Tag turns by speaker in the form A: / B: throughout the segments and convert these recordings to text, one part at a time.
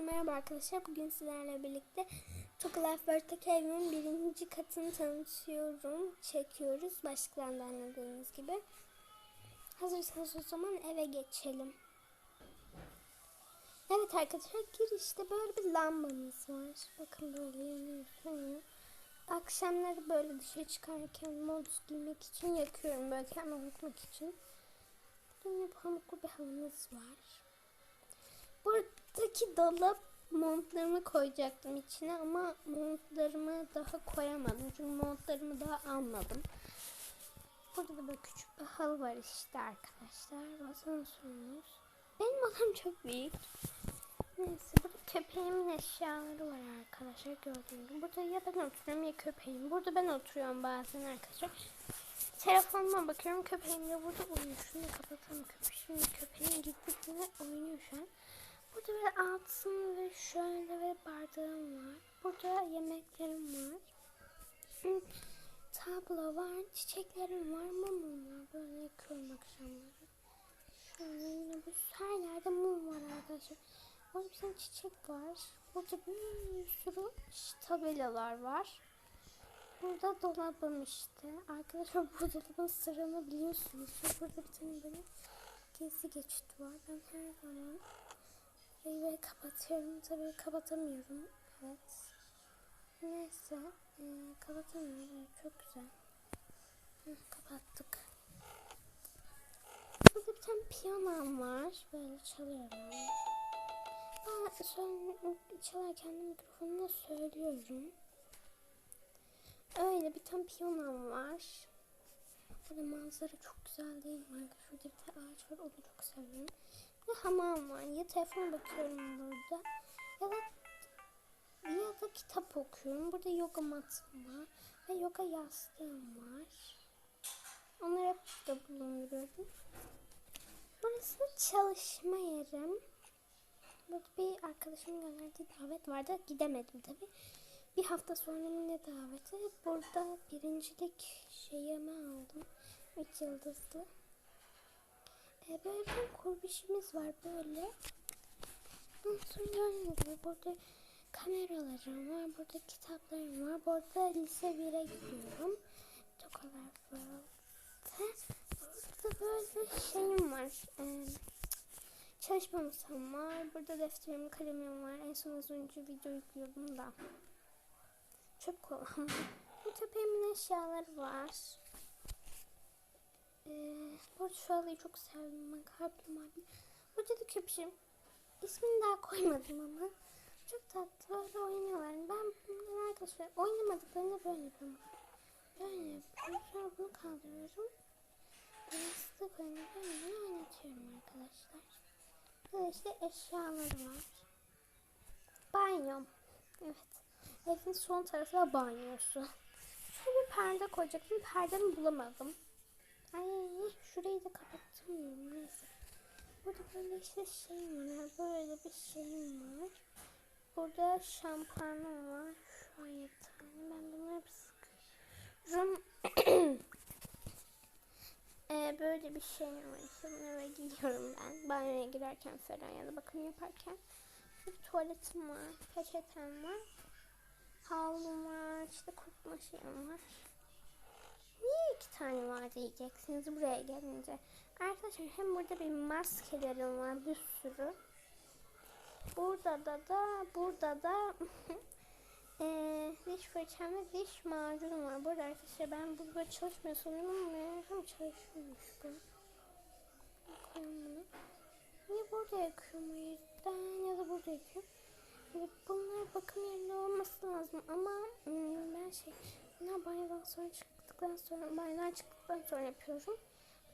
A: Merhaba arkadaşlar. Bugün sizlerle birlikte Toka Life World'taki evimin birinci katını tanıtıyorum. Çekiyoruz. Başlıklarından anladığınız gibi. Hazırsanız o zaman eve geçelim. Evet arkadaşlar girişte böyle bir lambamız var. Bakın böyle yanıyor. Akşamları böyle dışarı çıkarken modus giymek için yakıyorum. Böyle kendimi unutmak için. Yine pamuklu bir halımız var. Buradaki dolap montlarımı koyacaktım içine ama montlarımı daha koyamadım. Çünkü montlarımı daha almadım. Burada da küçük bir halı var işte arkadaşlar. Asansörümüz. Benim odam çok büyük. Neyse burada köpeğimin eşyaları var arkadaşlar gördüğünüz gibi. Burada ya ben oturuyorum ya köpeğim. Burada ben oturuyorum bazen arkadaşlar. Telefonuma bakıyorum köpeğim de burada uyuyor. Şunu kapatalım köpeği. Şimdi köpeğin gitti ve oynuyor şu an. Burada böyle altın ve şöyle ve bardağım var. Burada yemeklerim var. Tablo var, çiçeklerim var, mumum var. Böyle yakıyorum akşamları. Şöyle yine bu her yerde mum var arkadaşlar. Burada bir tane çiçek var. Burada bir sürü tabelalar var. Burada dolabım işte. Arkadaşlar bu dolabın sırrını biliyorsunuz. Burada bir tane böyle gizli geçit var. Ben her zaman burayı kapatıyorum. Tabii kapatamıyorum. Evet. Neyse. Ee, kapatamıyorum. Evet, çok güzel. Kapattık. Burada bir tane piyanom var. Böyle çalıyorum. Ben söyle, çalarken de mikrofonla söylüyorum. Öyle bir tane piyanom var. Burada manzara çok güzel değil mi? Şurada bir tane ağaç var. Onu çok seviyorum. Ve hamam var. Ya telefon bakıyorum burada. Ya da ya da kitap okuyorum. Burada yoga matım var. Ve yoga yastığım var. Onları hep burada bulunduruyorum. Burası çalışma yerim. Burada bir arkadaşımın gönderdiği davet vardı. Gidemedim tabi. Bir hafta sonra ne daveti? Burada birincilik şeyimi aldım. Üç yıldızlı. Ee, böyle bir kurbişimiz var böyle. Ondan sonra gibi burada kameralarım var. Burada kitaplarım var. Burada lise 1'e gidiyorum. Tokalar World'da. Burada böyle şeyim var. Ee, çalışma masam var. Burada defterim, kalemim var. En son az önce video yüklüyordum da. Çöp kovam. Bu köpeğimin eşyaları var. Ee, bu şu çok sevdim ben. Kalbim abi. Burada da köpüşüm. İsmini daha koymadım ama. Çok tatlı böyle oynuyorlar. Ben bunları arkadaşlar oynamadıklarını böyle yapıyorum. Böyle yapıyorum. Sonra bunu kaldırıyorum. Yastık oyunu böyle oynatıyorum arkadaşlar. Böyle işte eşyaları var. Banyom. Evet. Evin son tarafı da banyosu. Şöyle bir perde koyacaktım. Perdemi bulamadım. Ay şurayı da kapatamıyorum. Neyse. Burada böyle işte şey var. Böyle bir şeyim var. Burada şampuanım var. Şu an yatağım. Ben bunları hep sıkıyorum. ee, böyle bir şey var. İşte eve giyiyorum ben. Banyoya girerken falan ya da bakım yaparken. Bir tuvaletim var. Peçetem var. Havlum var. işte kurutma şeyim var. İki tane var diyeceksiniz buraya gelince. Arkadaşlar hem burada bir maskelerim var bir sürü. Burada da da burada da eee diş fırçam ve diş macunum var. Burada arkadaşlar ben burada çalışmıyor sanıyorum ama meğersem çalışıyormuş bu. Bunu. Niye burada yakıyorum o yüzden ya da burada yakıyorum. Bunlar bakım yerinde olması lazım ama hmm, ben şey bunlar banyodan sonra çıktıktan sonra banyodan çıktıktan sonra yapıyorum.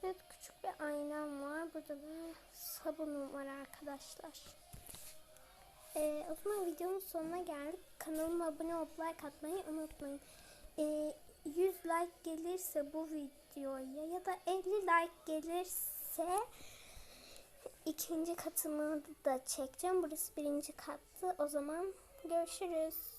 A: Burada küçük bir aynam var. Burada da sabunum var arkadaşlar. Ee, o zaman videonun sonuna geldik. Kanalıma abone olup like atmayı unutmayın. Ee, 100 like gelirse bu videoya ya da 50 like gelirse ikinci katını da çekeceğim. Burası birinci kattı. O zaman görüşürüz.